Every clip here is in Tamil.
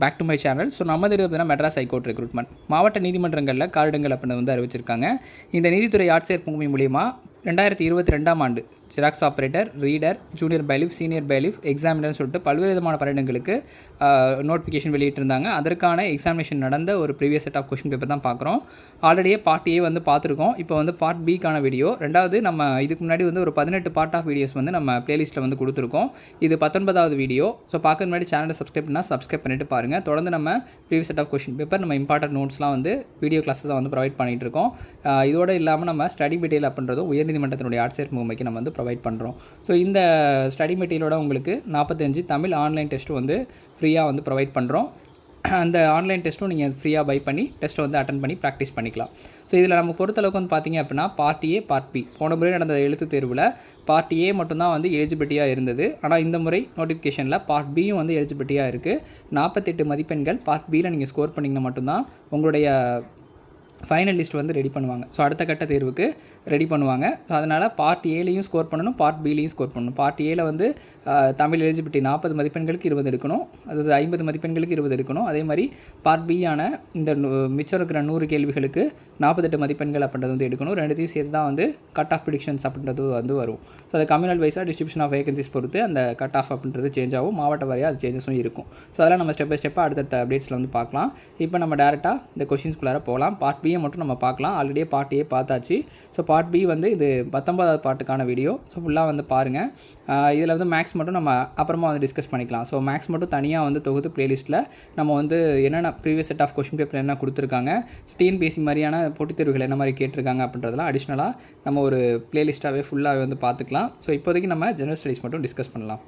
Back to my channel so நம்ம தெரியும் அப்படின்னா மெட்ராஸ் ஹைகோர்ட் ரெக்ரூட்மெண்ட் மாவட்ட நீதிமன்றங்களில் காரிடங்கள் அப்படின்னு வந்து அறிவிச்சிருக்காங்க. இந்த நீதித்துறை ஆட்சியர் பூமி மூலிமா ரெண்டாயிரத்தி இருபத்தி ரெண்டாம் ஆண்டு. Xerox operator reader junior bailiff senior bailiff எக்ஸாமினர்னு சொல்லிட்டு பல்வேறு விதமான பரிடங்களுக்கு நோட்டிஃபிகேஷன் வெளியிட்டிருந்தாங்க. அதற்கான எக்ஸாமினேஷன் நடந்த ஒரு previous set of question paper தான் பார்க்குறோம். ஆல்ரெடியே பார்ட் ஏ வந்து பார்த்துருக்கோம். இப்போ வந்து பார்ட் பிக்கான வீடியோ ரெண்டாவது நம்ம இதுக்கு முன்னாடி வந்து ஒரு பதினெட்டு பார்ட் ஆஃப் வீடியோஸ் வந்து நம்ம பிளேலிஸ்ட்டில் வந்து கொடுத்துருக்கோம். இது பத்தொன்பதாவது வீடியோ ஸோ பார்க்க முன்னாடி சேனலை சப்ஸ்கிரைப் பண்ணால் சப்ஸ்கிரைப் பண்ணிட்டு பாருங்கள் தொடர்ந்து நம்ம previous set of question paper நம்ம இம்பார்ட்டன்ட் நோட்ஸ்லாம் வந்து வீடியோ கிளாஸஸாக வந்து ப்ரொவைட் பண்ணிகிட்டு இருக்கோம். இதோட இல்லாமல் நம்ம ஸ்டடி மெட்டீரியல் அப்படின்றதும் உயர்நீதிமன்றத்தினுடைய ஆட்சியர் முகமைக்கு நம்ம வந்து ப்ரொவைட் பண்ணுறோம் ஸோ இந்த ஸ்டடி மெட்டீரியலோட உங்களுக்கு நாற்பத்தஞ்சு தமிழ் ஆன்லைன் டெஸ்ட்டு வந்து ஃப்ரீயாக வந்து ப்ரொவைட் பண்ணுறோம் அந்த ஆன்லைன் டெஸ்ட்டும் நீங்கள் ஃப்ரீயாக பை பண்ணி டெஸ்ட்டை வந்து அட்டன் பண்ணி ப்ராக்டிஸ் பண்ணிக்கலாம். ஸோ இதில் நம்ம பொறுத்தளவுக்கு வந்து பார்த்திங்க அப்படின்னா பார்ட் ஏ பார்ட் பி போன முறை நடந்த எழுத்து தேர்வில் பார்ட் ஏ மட்டும்தான் வந்து எலிஜிபிலிட்டியாக இருந்தது. ஆனால் இந்த முறை நோட்டிஃபிகேஷனில் பார்ட் பியும் வந்து எலிஜிபிலிட்டியாக இருக்குது நாற்பத்தெட்டு மதிப்பெண்கள் பார்ட் பியில் நீங்கள் ஸ்கோர் பண்ணிங்கன்னா மட்டும்தான் உங்களுடைய ஃபைனல் லிஸ்ட் வந்து ரெடி பண்ணுவாங்க. ஸோ அடுத்த கட்ட தேர்வுக்கு ரெடி பண்ணுவாங்க. ஸோ அதனால் பார்ட் ஏலையும் ஸ்கோர் பண்ணணும் பார்ட் பிலையும் ஸ்கோர் பண்ணணும். பார்ட் ஏல வந்து தமிழ் எலிஜிபிலிட்டி நாற்பது மதிப்பெண்களுக்கு இருபது எடுக்கணும். அதாவது ஐம்பது மதிப்பெண்களுக்கு இருபது எடுக்கணும். அதே மாதிரி பார்ட் பியான இந்த நூ- மிச்சம் இருக்கிற நூறு கேள்விகளுக்கு நாற்பத்தெட்டு மதிப்பெண்கள் அப்படின்றது வந்து எடுக்கணும். ரெண்டுத்தையும் சேர்த்து தான் வந்து கட் ஆஃப் ப்ரிடிக்ஷன்ஸ் அப்படின்றது வந்து வரும். ஸோ அது கம்யூனல் வைஸாக டிஸ்ட்ரிபியூஷன் ஆஃப் வேகன்சிஸ் பொறுத்து அந்த கட் ஆஃப் அப்படின்றது சேஞ்ச் ஆகும். மாவட்ட வாரியாக அது சேஞ்சஸும் இருக்கும். ஸோ அதெல்லாம் நம்ம ஸ்டெப் பை ஸ்டெப்பாக அடுத்தடுத்த அப்டேட்ஸில் வந்து பார்க்கலாம். இப்போ நம்ம டேரெக்டாக இந்த கொஷின்ஸ்குள்ளார போகலாம். பார்ட் பி பியை மட்டும் நம்ம பார்க்கலாம். ஆல்ரெடியே பார்ட் ஏ பார்த்தாச்சு. ஸோ பார்ட் பி வந்து இது பத்தொன்பதாவது பாட்டுக்கான வீடியோ ஸோ ஃபுல்லாக வந்து பாருங்கள் இதில் வந்து மேக்ஸ் மட்டும் நம்ம அப்புறமா வந்து டிஸ்கஸ் பண்ணிக்கலாம். ஸோ மேக்ஸ் மட்டும் தனியாக வந்து தொகுத்து ப்ளேலிஸ்ட்டில் நம்ம வந்து என்னென்ன previous set of question paper என்ன கொடுத்துருக்காங்க? டிஎன்பிஎஸ்சி மாதிரியான போட்டித் தேர்வுகள் என்ன மாதிரி கேட்டிருக்காங்க அப்படின்றதெல்லாம் அடிஷ்னலாக நம்ம ஒரு ப்ளேலிஸ்ட்டாகவே ஃபுல்லாகவே வந்து பார்த்துக்கலாம். ஸோ இப்போதைக்கு நம்ம ஜெனரல் ஸ்டடீஸ் மட்டும் டிஸ்கஸ் பண்ணலாம்.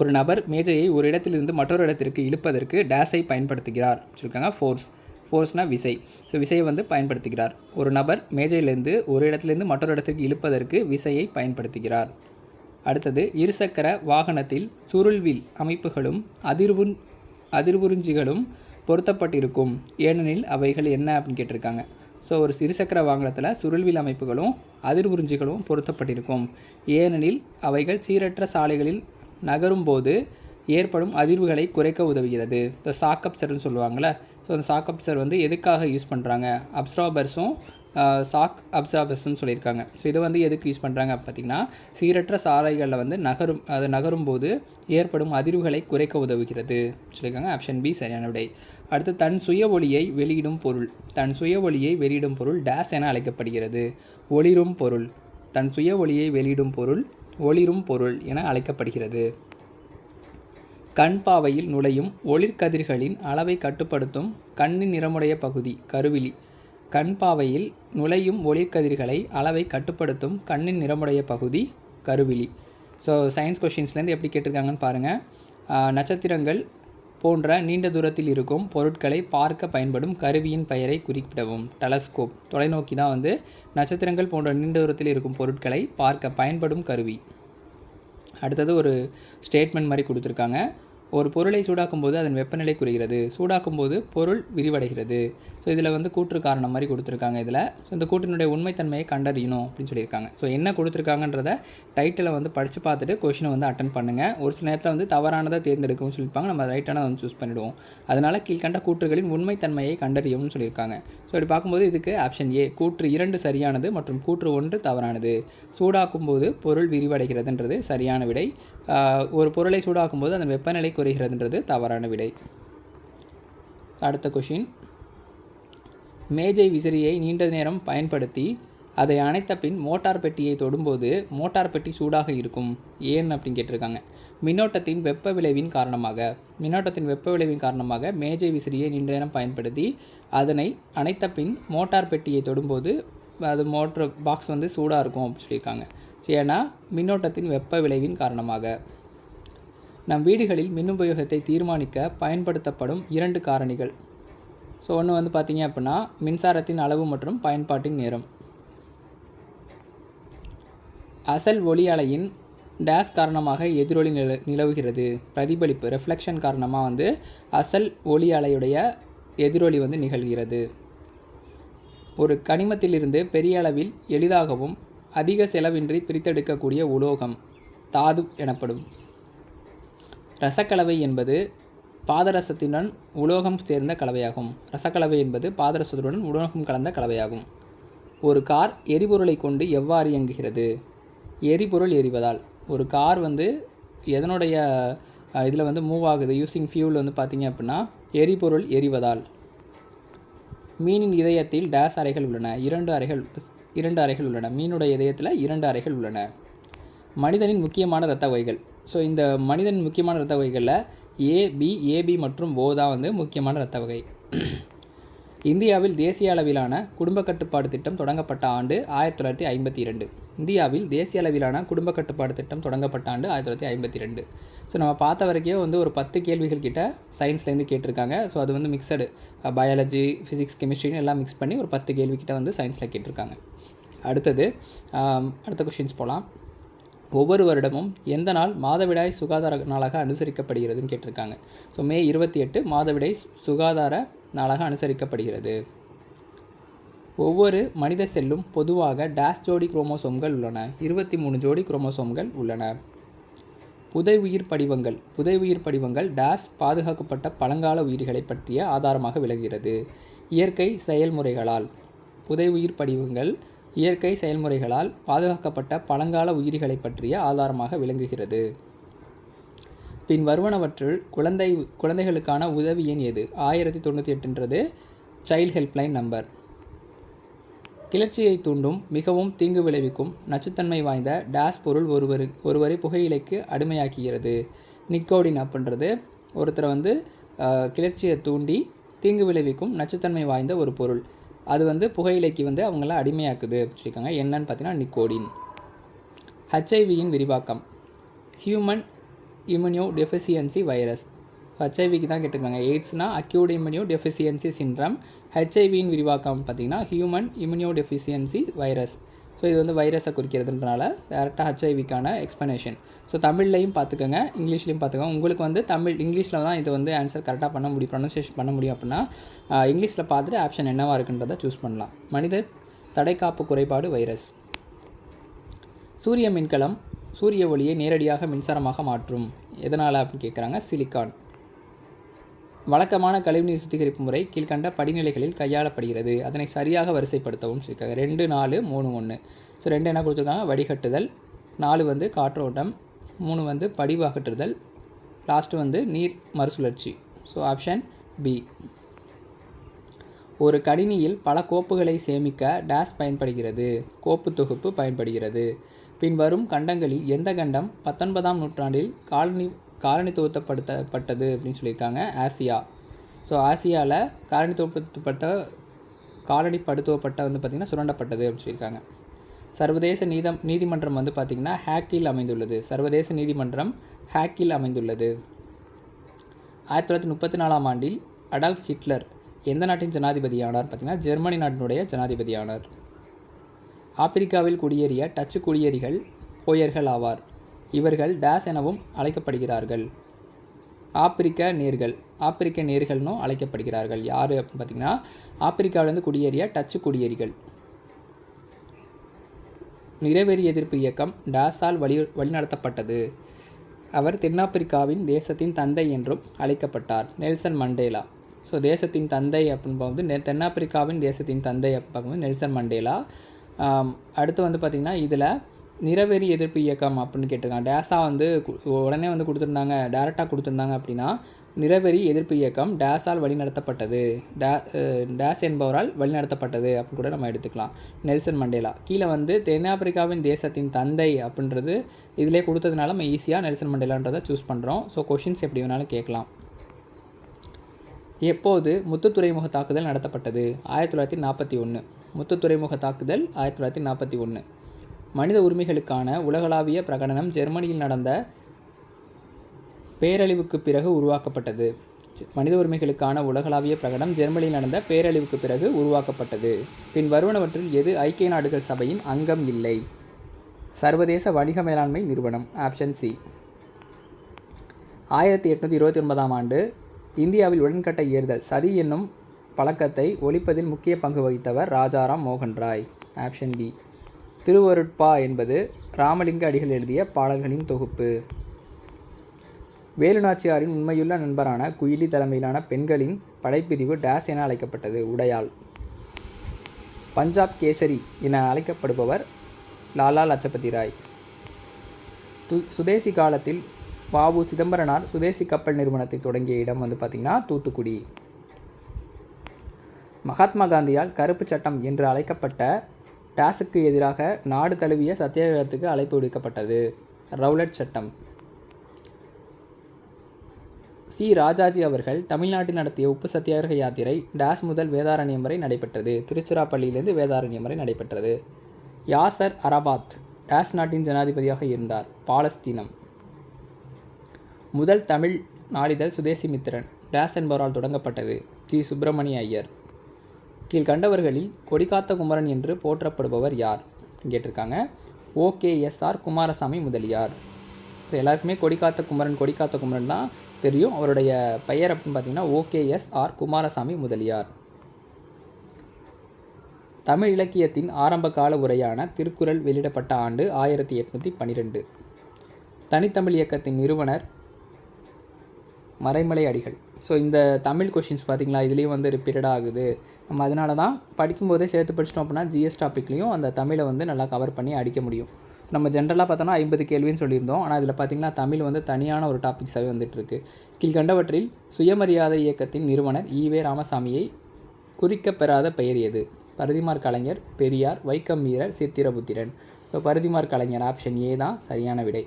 ஒரு நபர் மேஜையை ஒரு இடத்திலிருந்து மற்றொரு இடத்திற்கு இழுப்பதற்கு டேஸை பயன்படுத்துகிறார். சொல்லியிருக்காங்க ஃபோர்ஸ் ஃபோர்ஸ்னால் விசை. ஸோ விசையை வந்து பயன்படுத்துகிறார். ஒரு நபர் மேஜையிலேருந்து ஒரு இடத்துலேருந்து மற்றொரு இடத்துக்கு இழுப்பதற்கு விசையை பயன்படுத்துகிறார். அடுத்தது இருசக்கர வாகனத்தில் சுருள்வில் அமைப்புகளும் அதிர்வுன் அதிர்வுறிஞ்சிகளும் பொருத்தப்பட்டிருக்கும். ஏனெனில் அவைகள் என்ன அப்படின்னு கேட்டிருக்காங்க. ஸோ ஒரு இருசக்கர வாகனத்தில் சுருள்வில் அமைப்புகளும் அதிர்வுறிஞ்சிகளும் பொருத்தப்பட்டிருக்கும். ஏனெனில் அவைகள் சீரற்ற சாலைகளில் நகரும் போது ஏற்படும் அதிர்வுகளை குறைக்க உதவுகிறது. இந்த சாக்கப்சர்னு அப்சர்னு ஸோ அந்த சாக் அப்சர் வந்து எதுக்காக யூஸ் பண்ணுறாங்க அப்ஸ்ராபர்ஸும் சாக் அப்சார்பர்ஸ்னு சொல்லியிருக்காங்க. ஸோ இதை வந்து எதுக்கு யூஸ் பண்ணுறாங்க பார்த்தீங்கன்னா சீரற்ற சாலைகளில் வந்து நகரும் அது நகரும் போது ஏற்படும் அதிர்வுகளை குறைக்க உதவுகிறது. சொல்லியிருக்காங்க. ஆப்ஷன் பி சரியான விடை. அடுத்து தன் சுய ஒளியை வெளியிடும் பொருள். தன் சுய ஒளியை வெளியிடும் பொருள் டேஸ் என அழைக்கப்படுகிறது. ஒளிரும் பொருள். தன் சுய ஒளியை வெளியிடும் பொருள் ஒளிரும் பொருள் என அழைக்கப்படுகிறது. கண் பாவையில் நுழையும் ஒளிர்கதிர்களின் அளவை கட்டுப்படுத்தும் கண்ணின் நிறமுடைய பகுதி கருவிழி. கண் பாவையில் நுழையும் ஒளிர்கதிர்களை அளவை கட்டுப்படுத்தும் கண்ணின் நிறமுடைய பகுதி கருவிழி. ஸோ சயின்ஸ் கொஷின்ஸ்லேருந்து எப்படி கேட்டிருக்காங்கன்னு பாருங்கள் நட்சத்திரங்கள் போன்ற நீண்ட தூரத்தில் இருக்கும் பொருட்களை பார்க்க பயன்படும் கருவியின் பெயரை குறிப்பிடவும். டெலஸ்கோப் தொலைநோக்கி தான் வந்து நட்சத்திரங்கள் போன்ற நீண்ட தூரத்தில் இருக்கும் பொருட்களை பார்க்க பயன்படும் கருவி. அடுத்தது ஒரு ஸ்டேட்மெண்ட் மாதிரி கொடுத்துருக்காங்க. ஒரு பொருளை சூடாக்கும் போது அதன் வெப்பநிலை குறைகிறது. சூடாக்கும் போது பொருள் விரிவடைகிறது. ஸோ இதில் வந்து கூற்று காரணம் மாதிரி கொடுத்துருக்காங்க இதில். ஸோ இந்த கூற்றினுடைய உண்மைத்தன்மையை கண்டறியணும் அப்படின்னு சொல்லியிருக்காங்க. ஸோ என்ன கொடுத்துருக்காங்கன்றத டைட்டிலை வந்து படித்து பார்த்துட்டு கொஷினை வந்து அட்டன் பண்ணுங்கள் ஒரு சில நேரத்தில் வந்து தவறானதை தேர்ந்தெடுக்கவும் சொல்லியிருப்பாங்க. நம்ம ரைட்டானதை வந்து சூஸ் பண்ணிவிடுவோம் அதனால் கீழ்கண்ட கூற்றுகளின் உண்மைத்தன்மையை கண்டறியவும் சொல்லியிருக்காங்க. ஸோ இப்படி பார்க்கும்போது இதுக்கு ஆப்ஷன் ஏ கூற்று இரண்டு சரியானது மற்றும் கூற்று ஒன்று தவறானது. சூடாக்கும் போது பொருள் விரிவடைகிறதுன்றது சரியான விடை. ஒரு பொருளை சூடாக்கும் போது அதன் வெப்பநிலை குறைகிறதுன்றது தவறான விடை. அடுத்த கொஷின் மேஜை விசிறியை நீண்ட நேரம் பயன்படுத்தி அதை அணைத்த பின் மோட்டார் பெட்டியை தொடும்போது மோட்டார் பெட்டி சூடாக இருக்கும். ஏன் அப்படின்னு கேட்டிருக்காங்க. மின்னோட்டத்தின் வெப்ப விளைவின் காரணமாக மின்னோட்டத்தின் வெப்ப விளைவின் காரணமாக மேஜை விசிறியை நீண்ட நேரம் பயன்படுத்தி அதனை அணைத்த பின் மோட்டார் பெட்டியை தொடும்போது அது மோட்ரு பாக்ஸ் வந்து சூடாக இருக்கும் அப்படின்னு சொல்லியிருக்காங்க. ஏன்னா மின்னோட்டத்தின் வெப்ப விளைவின் காரணமாக. நம் வீடுகளில் மின் உபயோகத்தை தீர்மானிக்க பயன்படுத்தப்படும் இரண்டு காரணிகள். ஸோ ஒன்று வந்து பார்த்தீங்க அப்படின்னா மின்சாரத்தின் அளவு மற்றும் பயன்பாட்டின் நேரம். அசல் ஒளி அலையின் டேஸ் காரணமாக எதிரொலி நில நிலவுகிறது. பிரதிபலிப்பு ரெஃப்ளெக்ஷன் காரணமாக வந்து அசல் ஒளி அலையுடைய எதிரொலி வந்து நிகழ்கிறது. ஒரு கனிமத்திலிருந்து பெரிய அளவில் எளிதாகவும் அதிக செலவின்றி பிரித்தெடுக்கக்கூடிய உலோகம் தாது எனப்படும். ரசக்கலவை என்பது பாதரசத்துடன் உலோகம் சேர்ந்த கலவையாகும். ரசக்கலவை என்பது பாதரசத்துடன் உலோகம் கலந்த கலவையாகும். ஒரு கார் எரிபொருளை கொண்டு எவ்வாறு இயங்குகிறது? எரிபொருள் எரிவதால். ஒரு கார் வந்து எதனுடைய இதில் வந்து மூவ் ஆகுது யூஸிங் ஃபியூல் வந்து பார்த்திங்க அப்படின்னா எரிபொருள் எரிவதால். மீனின் இதயத்தில் டேஸ் அறைகள் உள்ளன. இரண்டு அறைகள் இரண்டு அறைகள் உள்ளன. மீனுடைய இதயத்தில் இரண்டு அறைகள் உள்ளன. மனிதனின் முக்கியமான இரத்த வகைகள். ஸோ இந்த மனிதனின் முக்கியமான இரத்த வகைகளில் ஏபி ஏபி மற்றும் ஓ தான் வந்து முக்கியமான இரத்த வகை. இந்தியாவில் தேசிய அளவிலான குடும்ப கட்டுப்பாடு திட்டம் தொடங்கப்பட்ட ஆண்டு ஆயிரத்தி தொள்ளாயிரத்தி ஐம்பத்தி இரண்டு. இந்தியாவில் தேசிய அளவிலான குடும்ப கட்டுப்பாடு திட்டம் தொடங்கப்பட்ட ஆண்டு ஆயிரத்தி தொள்ளாயிரத்தி ஐம்பத்தி ரெண்டு. ஸோ நம்ம பார்த்த வரைக்கும் வந்து ஒரு பத்து கேள்விகள் கிட்ட சயின்ஸ்லேருந்து கேட்டிருக்காங்க. ஸோ அது வந்து மிக்சடு பயாலஜி ஃபிசிக்ஸ் கெமிஸ்ட்ரின்னு எல்லாம் மிக்ஸ் பண்ணி ஒரு பத்து கேள்வி கிட்ட வந்து சயின்ஸில் கேட்டிருக்காங்க. அடுத்தது அடுத்த கொஷின்ஸ் போகலாம் ஒவ்வொரு வருடமும் எந்த நாள் மாதவிடாய் சுகாதார நாளாக அனுசரிக்கப்படுகிறதுன்னு கேட்டிருக்காங்க. ஸோ மே இருபத்தி எட்டு மாதவிடாய் சுகாதார நாளாக அனுசரிக்கப்படுகிறது. ஒவ்வொரு மனித செல்லும் பொதுவாக டேஷ் ஜோடி குரோமோசோம்கள் உள்ளன. இருபத்தி மூணு ஜோடி குரோமோசோம்கள் உள்ளன. புதை உயிர் படிவங்கள். புதை உயிர் படிவங்கள் டேஷ் பாதுகாக்கப்பட்ட பழங்கால உயிர்களை பற்றிய ஆதாரமாக விளங்குகிறது. இயற்கை செயல்முறைகளால். புதை உயிர் படிவங்கள் இயற்கை செயல்முறைகளால் பாதுகாக்கப்பட்ட பழங்கால உயிரிகளை பற்றிய ஆதாரமாக விளங்குகிறது. பின் வருவனவற்றுள் குழந்தை குழந்தைகளுக்கான உதவி எண் எது? ஆயிரத்தி தொண்ணூற்றி எட்டுன்றது சைல்ட் ஹெல்ப்லைன் நம்பர் கிளர்ச்சியை தூண்டும் மிகவும் தீங்கு விளைவிக்கும் நச்சுத்தன்மை வாய்ந்த டேஸ் பொருள் ஒருவர் ஒருவரை புகையிலைக்கு அடிமையாக்குகிறது. நிக்கோடின் அப்படின்றது ஒருத்தரை வந்து கிளர்ச்சியை தூண்டி தீங்கு விளைவிக்கும் நச்சுத்தன்மை வாய்ந்த ஒரு பொருள். அது வந்து புகையிலைக்கு வந்து அவங்கள அடிமையாக்குது அப்படின்னு என்னன்னு பார்த்தீங்கன்னா நிக்கோடின். ஹெச்ஐவியின் விரிவாக்கம். ஹியூமன் இம்யூனியோ டெஃபிசியன்சி வைரஸ் ஹெச்ஐவிக்கு தான் கேட்டிருக்காங்க. எய்ட்ஸ்னா அக்யூட் இம்யூனியோ டெஃபிசியன்சி சின்ரம் ஹெச்ஐவியின் விரிவாக்கம் பார்த்தீங்கன்னா human immuno deficiency virus so இது வந்து வைரஸை குறிக்கிறதுனால டேரெக்டாக ஹெச்ஐவிக்கான எக்ஸ்ப்ளனேஷன் ஸோ தமிழ்லையும் பார்த்துக்கோங்க இங்கிலீஷ்லையும் பார்த்துக்கோங்க. உங்களுக்கு வந்து தமிழ் இங்கிலீஷில் தான் இது வந்து ஆன்சர் கரெக்டாக பண்ண முடியும் ப்ரொனன்சியேஷன் பண்ண முடியும் அப்படின்னா இங்கிலீஷில் பார்த்துட்டு ஆப்ஷன் என்னவாக இருக்குன்றதை சூஸ் பண்ணலாம். மனித தடைக்காப்பு குறைபாடு வைரஸ் சூரிய மின்கலம் சூரிய ஒளியை நேரடியாக மின்சாரமாக மாற்றும். எதனால் அப்படின்னு கேட்குறாங்க சிலிக்கான் வழக்கமான கழிவுநீர் சுத்திகரிப்பு முறை கீழ்கண்ட படிநிலைகளில் கையாளப்படுகிறது. அதனை சரியாக வரிசைப்படுத்தவும் சொல்லியிருக்காங்க ரெண்டு நாலு மூணு ஒன்று ஸோ ரெண்டு என்ன கொடுத்துருக்காங்க? வடிகட்டுதல். நாலு வந்து காற்றோட்டம். மூணு வந்து படிவு அகற்றுதல் லாஸ்ட்டு வந்து நீர் மறுசுழற்சி. ஸோ ஆப்ஷன் பி ஒரு கணினியில் பல கோப்புகளை சேமிக்க டேஸ் பயன்படுகிறது. கோப்பு தொகுப்பு பயன்படுகிறது. பின்வரும் கண்டங்களில் எந்த கண்டம்? பத்தொன்பதாம் நூற்றாண்டில் காலனி காலனித்துவத்தப்படுத்தப்பட்டது அப்படின்னு சொல்லியிருக்காங்க ஆசியா. ஸோ ஆசியாவில் காலனித்துவப்படுத்தப்பட்ட காலனிப்படுத்துவப்பட்ட வந்து பார்த்திங்கன்னா சுரண்டப்பட்டது அப்படின்னு சொல்லியிருக்காங்க. சர்வதேச நீதம் நீதிமன்றம் வந்து பார்த்திங்கன்னா ஹேக்கில் அமைந்துள்ளது. சர்வதேச நீதிமன்றம் ஹேக்கில் அமைந்துள்ளது. ஆயிரத்தி தொள்ளாயிரத்தி முப்பத்தி நாலாம் ஆண்டில் அடால்ஃப் ஹிட்லர் எந்த நாட்டின் ஜனாதிபதியானார்? பார்த்திங்கன்னா ஜெர்மனி நாட்டினுடைய ஜனாதிபதியானார். ஆப்பிரிக்காவில் குடியேறிய டச்சு குடியேறிகள் போயர்கள் ஆவார். இவர்கள் டேஸ் எனவும் அழைக்கப்படுகிறார்கள். ஆப்பிரிக்க நேர்கள் ஆப்பிரிக்க நேர்கள்னும் அழைக்கப்படுகிறார்கள். யார் அப்படின்னு பார்த்தீங்கன்னா ஆப்பிரிக்காவிலிருந்து குடியேறிய டச்சு குடியேறிகள். நிறைவேறி எதிர்ப்பு இயக்கம் டாஸால் வழி வழிநடத்தப்பட்டது. அவர் தென்னாப்பிரிக்காவின் தேசத்தின் தந்தை என்றும் அழைக்கப்பட்டார். Nelson Mandela. ஸோ தேசத்தின் தந்தை அப்படின்னு பார்க்கும்போது நெ- தென்னாப்பிரிக்காவின் தேசத்தின் தந்தை அப்படின்னு பார்க்கும்போது நெல்சன் மண்டேலா. அடுத்து வந்து பார்த்திங்கன்னா இதில் நிறவெறி எதிர்ப்பு இயக்கம் அப்படின்னு கேட்டிருக்காங்க. டேஸாக வந்து உடனே வந்து கொடுத்துருந்தாங்க டேரெக்டாக கொடுத்துருந்தாங்க அப்படின்னா நிறவெறி எதிர்ப்பு இயக்கம் டேஸால் வழிநடத்தப்பட்டது. டே டேஸ் என்பவரால் வழிநடத்தப்பட்டது அப்படின்னு கூட நம்ம எடுத்துக்கலாம். Nelson Mandela. கீழே வந்து தென்னாப்பிரிக்காவின் தேசத்தின் தந்தை அப்படின்றது இதிலே கொடுத்ததுனால நம்ம ஈஸியாக நெல்சன் மண்டேலான்றதை சூஸ் பண்ணுறோம் ஸோ கொஷின்ஸ் எப்படி வேணாலும் கேட்கலாம். எப்போது முத்து துறைமுக தாக்குதல் நடத்தப்பட்டது? ஆயிரத்தி தொள்ளாயிரத்தி நாற்பத்தி ஒன்று முத்து துறைமுக தாக்குதல் ஆயிரத்தி தொள்ளாயிரத்தி நாற்பத்தி ஒன்று மனித உரிமைகளுக்கான உலகளாவிய பிரகடனம் ஜெர்மனியில் நடந்த பேரழிவுக்கு பிறகு உருவாக்கப்பட்டது. மனித உரிமைகளுக்கான உலகளாவிய பிரகடனம் ஜெர்மனியில் நடந்த பேரழிவுக்கு பிறகு உருவாக்கப்பட்டது. பின் வருவனவற்றில் எது ஐக்கிய நாடுகள் சபையின் அங்கம் இல்லை? சர்வதேச வணிக மேலாண்மை நிறுவனம் ஆப்ஷன் சி. ஆயிரத்தி எட்நூற்றி இருபத்தி ஒன்பதாம் ஆண்டு இந்தியாவில் உடன்கட்டை ஏறுதல் சதி என்னும் பழக்கத்தை ஒழிப்பதில் முக்கிய பங்கு வகித்தவர் ராஜாராம் மோகன் ராய் ஆப்ஷன் டி. திருவருட்பா என்பது ராமலிங்க அடிகள் எழுதிய பாடல்களின் தொகுப்பு. வேலுநாச்சியாரின் உண்மையுள்ள நண்பரான குயிலி தலைமையிலான பெண்களின் படைப்பிரிவு டேஸ் என அழைக்கப்பட்டது உடையாள். பஞ்சாப் கேசரி என அழைக்கப்படுபவர் லாலா லஜபதி ராய். து சுதேசி காலத்தில் வாவு சிதம்பரனார் சுதேசி கப்பல் நிறுவனத்தை தொடங்கிய இடம் வந்து பார்த்திங்கன்னா தூத்துக்குடி. மகாத்மா காந்தியால் கருப்பு சட்டம் என்று அழைக்கப்பட்ட டாஸுக்கு எதிராக நாடு தழுவிய சத்தியாகிரகத்துக்கு அழைப்பு விடுக்கப்பட்டது. ரவுலட் சட்டம். சி. ராஜாஜி அவர்கள் தமிழ்நாட்டில் நடத்திய உப்பு சத்தியாகிரக யாத்திரை டாஸ் முதல் வேதாரண்யம் வரை நடைபெற்றது. திருச்சிராப்பள்ளியிலிருந்து வேதாரண்யம் வரை நடைபெற்றது. யாசர் அரபாத் டாஸ் நாட்டின் ஜனாதிபதியாக இருந்தார். பாலஸ்தீனம். முதல் தமிழ் நாளிதழ் சுதேசி மித்திரன் டாஸ் என்பவரால் தொடங்கப்பட்டது. ஜி. சுப்பிரமணிய ஐயர். கீழ்கண்டவர்களில் கொடிகாத்த குமரன் என்று போற்றப்படுபவர் யார்? கேட்டிருக்காங்க. ஓகேஎஸ்ஆர் குமாரசாமி முதலியார். ஸோ எல்லாருக்குமே கொடிக்காத்த குமரன் கொடிக்காத்த குமரன் தான் தெரியும். அவருடைய பெயர் அப்படின்னு பார்த்தீங்கன்னா ஓகேஎஸ்ஆர் குமாரசாமி முதலியார். தமிழ் இலக்கியத்தின் ஆரம்ப கால உரையான திருக்குறள் வெளியிடப்பட்ட ஆண்டு ஆயிரத்தி எட்நூற்றி பன்னிரெண்டு. தனித்தமிழ் இயக்கத்தின் நிறுவனர் மறைமலை அடிகள். ஸோ இந்த தமிழ் கொஷின்ஸ் பார்த்தீங்களா இதுலேயும் வந்து ரிப்பீட்டடாக ஆகுது. நம்ம அதனால தான் படிக்கும்போதே சேர்த்து படிச்சிட்டோம் அப்படின்னா ஜிஎஸ் டாப்பிக்லேயும் அந்த தமிழை வந்து நல்லா கவர் பண்ணி அடிக்க முடியும். நம்ம ஜென்ரலாக பார்த்தோன்னா ஐம்பது கேள்வின்னு சொல்லியிருந்தோம். ஆனால் இதில் பார்த்திங்கன்னா தமிழ் வந்து தனியான ஒரு டாபிக்ஸாகவே வந்துட்டுருக்கு. கீழ்கண்டவற்றில் சுயமரியாதை இயக்கத்தின் நிறுவனர் ஈவே ராமசாமியை குறிக்கப்பெறாத பெயர் எது? பரதிமார் கலைஞர் பெரியார் வைக்கம் வீரர் சித்திரபுத்திரன். ஸோ பரதிமார் கலைஞர் ஆப்ஷன் ஏ தான் சரியான விடை.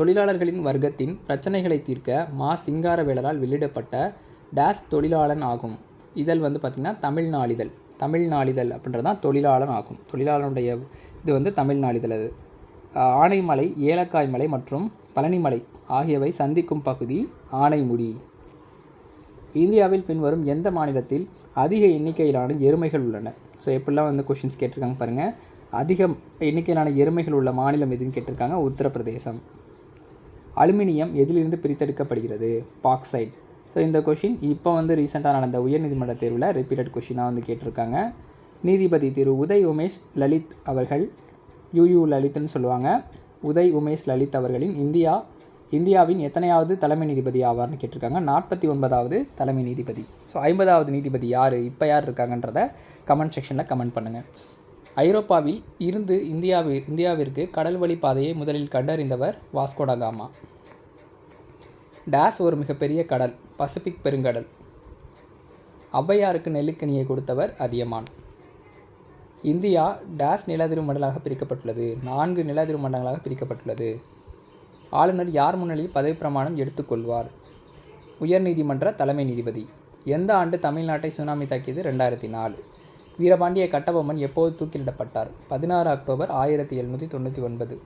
தொழிலாளர்களின் வர்க்கத்தின் பிரச்சனைகளை தீர்க்க மா. சிங்காரவேலரால் வெளியிடப்பட்ட டேஸ் தொழிலாளன் ஆகும். இதழ் வந்து பார்த்திங்கன்னா தமிழ் நாளிதழ் தமிழ் நாளிதழ் அப்படின்றது தான் தொழிலாளன் ஆகும். தொழிலாளனுடைய இது வந்து தமிழ் நாளிதழ் அது ஆனைமலை ஏலக்காய் மலை மற்றும் பழனிமலை ஆகியவை சந்திக்கும் பகுதி ஆனைமுடி. இந்தியாவில் பின்வரும் எந்த மாநிலத்தில் அதிக எண்ணிக்கையிலான எருமைகள் உள்ளன? ஸோ எப்படிலாம் வந்து கொஷின்ஸ் கேட்டிருக்காங்க பாருங்கள் அதிக எண்ணிக்கையிலான எருமைகள் உள்ள மாநிலம் எதுன்னு கேட்டிருக்காங்க? உத்தரப்பிரதேசம். அலுமினியம் எதிலிருந்து பிரித்தெடுக்கப்படுகிறது? பாக்சைட். ஸோ இந்த கொஷின் இப்போ வந்து ரீசெண்டாக நடந்த உயர்நீதிமன்ற தேர்வில் ரிப்பீட்டட் கொஷினாக வந்து கேட்டிருக்காங்க. நீதிபதி திரு. உதய் உமேஷ் லலித் அவர்கள் யூயூ லலித்னு சொல்லுவாங்க. உதய் உமேஷ் லலித் அவர்களின் இந்தியா இந்தியாவின் எத்தனையாவது தலைமை நீதிபதி ஆவார்னு கேட்டிருக்காங்க. நாற்பத்தி ஒன்பதாவது தலைமை நீதிபதி. ஸோ ஐம்பதாவது நீதிபதி யார்? இப்போ யார் இருக்காங்கன்றத கமெண்ட் செக்ஷனில் கமெண்ட் பண்ணுங்கள் ஐரோப்பாவில் இருந்து இந்தியாவி இந்தியாவிற்கு கடல் வழி பாதையை முதலில் கண்டறிந்தவர் வாஸ்கோடா காமா. டேஸ் ஒரு மிகப்பெரிய கடல் பசிபிக் பெருங்கடல். ஔவையாருக்கு நெல்லிக்கனியை கொடுத்தவர் அதியமான். இந்தியா டேஸ் நிலதிருமண்டலாக பிரிக்கப்பட்டுள்ளது. நான்கு நிலதிருமண்டலங்களாக பிரிக்கப்பட்டுள்ளது. ஆளுநர் யார் முன்னிலையில் பதவி பிரமாணம் எடுத்துக்கொள்வார் உயர்நீதிமன்ற தலைமை நீதிபதி. எந்த ஆண்டு தமிழ்நாட்டை சுனாமி தாக்கியது? ரெண்டாயிரத்தி நாலு. வீரபாண்டிய கட்டபொம்மன் எப்போது தூக்கிலிடப்பட்டார்? பதினாறு அக்டோபர் ஆயிரத்தி எழுநூற்றி தொண்ணூற்றி ஒன்பது.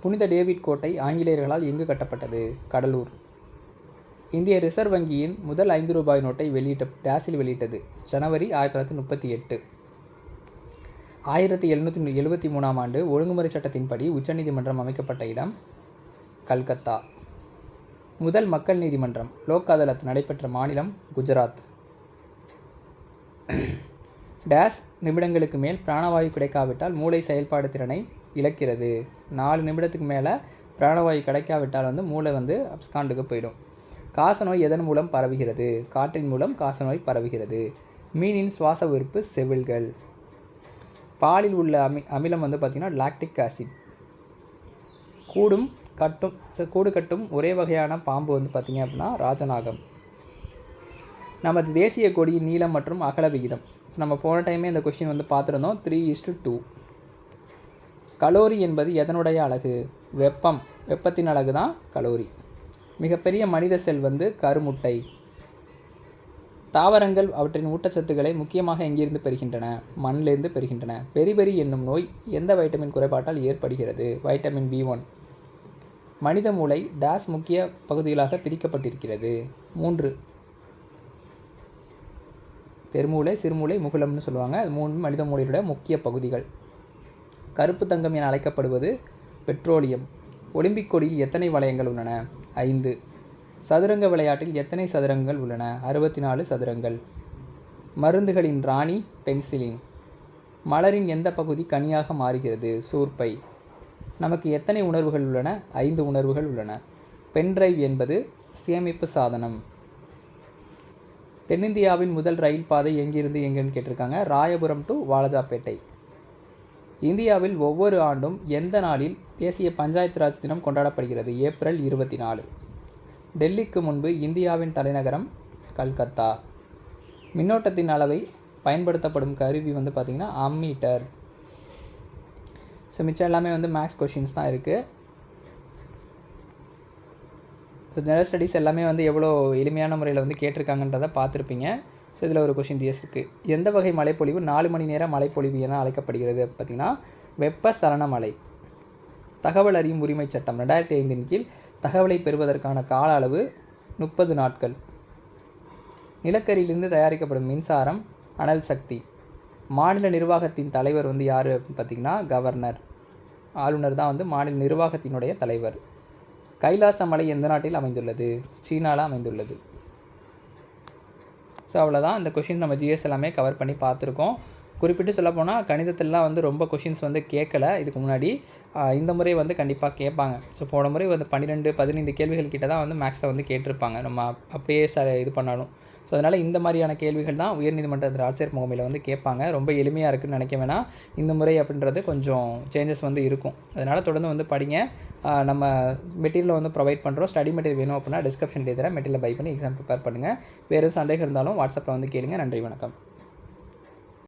புனித டேவிட் கோட்டை ஆங்கிலேயர்களால் எங்கு கட்டப்பட்டது? கடலூர். இந்திய ரிசர்வ் வங்கியின் முதல் ஐந்து ரூபாய் நோட்டை வெளியிட்ட டேஸில் வெளியிட்டது ஜனவரி ஆயிரத்தி தொள்ளாயிரத்தி முப்பத்தி எட்டு. ஆயிரத்தி எழுநூற்றி எழுபத்தி மூணாம் ஆண்டு ஒழுங்குமுறை சட்டத்தின்படி உச்சநீதிமன்றம் அமைக்கப்பட்ட இடம் கல்கத்தா. முதல் மக்கள் நீதிமன்றம். லோக் அதாலத் நடைபெற்ற மாநிலம் குஜராத். டேஷ் நிமிடங்களுக்கு மேல் பிராணவாயு கிடைக்காவிட்டால் மூளை செயல்பாடு திறனை இழக்கிறது. நாலு நிமிடத்துக்கு மேலே பிராணவாயு கிடைக்காவிட்டால் வந்து மூளை வந்து அப்ஸ்காண்டுக்கு போயிடும். காசநோய் எதன் மூலம் பரவுகிறது? காற்றின் மூலம் காசநோய் பரவுகிறது. மீனின் சுவாச உறுப்பு செவில்கள். பாலில் உள்ள அமி அமிலம் வந்து பார்த்திங்கன்னா லாக்டிக் ஆசிட். கூடும் கட்டும் ச- கூடு கட்டும் ஒரே வகையான பாம்பு வந்து பார்த்திங்க அப்படின்னா ராஜநாகம். நமது தேசிய கொடியின் நீளம் மற்றும் அகல விகிதம். ஸோ நம்ம போன டைமே இந்த கொஷின் வந்து பார்த்துருந்தோம். த்ரீ இஸ்டு டூ கலோரி என்பது எதனுடைய அழகு வெப்பம். வெப்பத்தின் அழகு தான் கலோரி. மிகப்பெரிய மனித செல் வந்து கருமுட்டை. தாவரங்கள் அவற்றின் ஊட்டச்சத்துக்களை முக்கியமாக எங்கிருந்து பெறுகின்றன? மண்ணிலிருந்து பெறுகின்றன. பெரிபெரி என்னும் நோய் எந்த வைட்டமின் குறைபாட்டால் ஏற்படுகிறது? வைட்டமின் பி ஒன் மனித மூளை டேஸ் முக்கிய பகுதிகளாக பிரிக்கப்பட்டிருக்கிறது. மூன்று. பெருமூளை சிறுமூளை முகுளம்னு சொல்லுவாங்க. அது மூணு மனித மூளையுடைய முக்கிய பகுதிகள். கருப்பு தங்கம் என அழைக்கப்படுவது பெட்ரோலியம். ஒலிம்பிக் கொடியில் எத்தனை வளையங்கள் உள்ளன? ஐந்து. சதுரங்க விளையாட்டில் எத்தனை சதுரங்கள் உள்ளன? அறுபத்தி நாலு சதுரங்கள். மருந்துகளின் ராணி பென்சிலின். மலரின் எந்த பகுதி கனியாக மாறுகிறது? சூர்ப்பை. நமக்கு எத்தனை உணர்வுகள் உள்ளன? ஐந்து உணர்வுகள் உள்ளன. பென்ட்ரைவ் என்பது சேமிப்பு சாதனம். தென்னிந்தியாவின் முதல் ரயில் பாதை எங்கிருந்து எங்கேன்னு கேட்டிருக்காங்க. ராயபுரம் டு வாலஜாப்பேட்டை இந்தியாவில் ஒவ்வொரு ஆண்டும் எந்த நாளில் தேசிய பஞ்சாயத்து ராஜ் தினம் கொண்டாடப்படுகிறது? ஏப்ரல் இருபத்தி நாலு டெல்லிக்கு முன்பு இந்தியாவின் தலைநகரம் கல்கத்தா. மின்னோட்டத்தின் அளவை பயன்படுத்தப்படும் கருவி வந்து பார்த்திங்கன்னா அம்மீட்டர் ஸோ மிச்சம் எல்லாமே வந்து மேக்ஸ் கொஷின்ஸ் தான் இருக்குது ஸோ ஜெனரல் ஸ்டடீஸ் எல்லாமே வந்து எவ்வளோ எளிமையான முறையில் வந்து கேட்டிருக்காங்கன்றதை பார்த்துருப்பீங்க. ஸோ இதில் ஒரு கொஷின் ஜிஎஸ் இருக்குது எந்த வகை மழைப்பொழிவு நாலு மணி நேரம் மழைப்பொழிவு என அழைக்கப்படுகிறது? பார்த்திங்கன்னா வெப்ப சலன மழை தகவல் அறியும் உரிமை சட்டம். ரெண்டாயிரத்தி ஐந்தின் கீழ் தகவலை பெறுவதற்கான கால அளவு முப்பது நாட்கள். நிலக்கரியிலிருந்து தயாரிக்கப்படும் மின்சாரம் அனல் சக்தி. மாநில நிர்வாகத்தின் தலைவர் வந்து யார் பார்த்திங்கன்னா கவர்னர். ஆளுநர் தான் வந்து மாநில நிர்வாகத்தினுடைய தலைவர். கைலாச மலை எந்த நாட்டில் அமைந்துள்ளது? சீனாவில் அமைந்துள்ளது. ஸோ அவ்வளோதான் இந்த கொஷின் நம்ம ஜிஎஸ் எல்லாமே கவர் பண்ணி பார்த்துருக்கோம். குறிப்பிட்டு சொல்லப்போனால் கணிதத்திலலாம் வந்து ரொம்ப கொஷின்ஸ் வந்து கேட்கல இதுக்கு முன்னாடி இந்த முறை வந்து கண்டிப்பாக கேட்பாங்க. ஸோ போன முறை வந்து பன்னிரெண்டு பதினைந்து கேள்விகள் கிட்ட தான் வந்து மேக்ஸில் வந்து கேட்டிருப்பாங்க. நம்ம அப்படியே ச இது பண்ணாலும். ஸோ அதனால் இந்த மாதிரியான கேள்விகள் தான் உயர்நீதிமன்றத்தில் ஆட்சியர் முகமையில் வந்து கேட்பாங்க. ரொம்ப எளிமையாக இருக்குன்னு நினைக்க வேணாம். இந்த முறை அப்படின்றது கொஞ்சம் சேஞ்சஸ் வந்து இருக்கும். அதனால் தொடர்ந்து வந்து படிங்க. நம்ம மெட்டீரியல் வந்து ப்ரொவைட் பண்ணுறோம் ஸ்டடி மெட்டீரியல் வேணும் அப்படின்னா டிஸ்கிரிப்ஷன் தரேன் மெட்டீரியல் பை பண்ணி எக்ஸாம் ப்ரிப்பேர் பண்ணுங்கள் வேறு சந்தேகம் இருந்தாலும் வாட்ஸ்அப்பில் வந்து கேளுங்க. நன்றி வணக்கம்.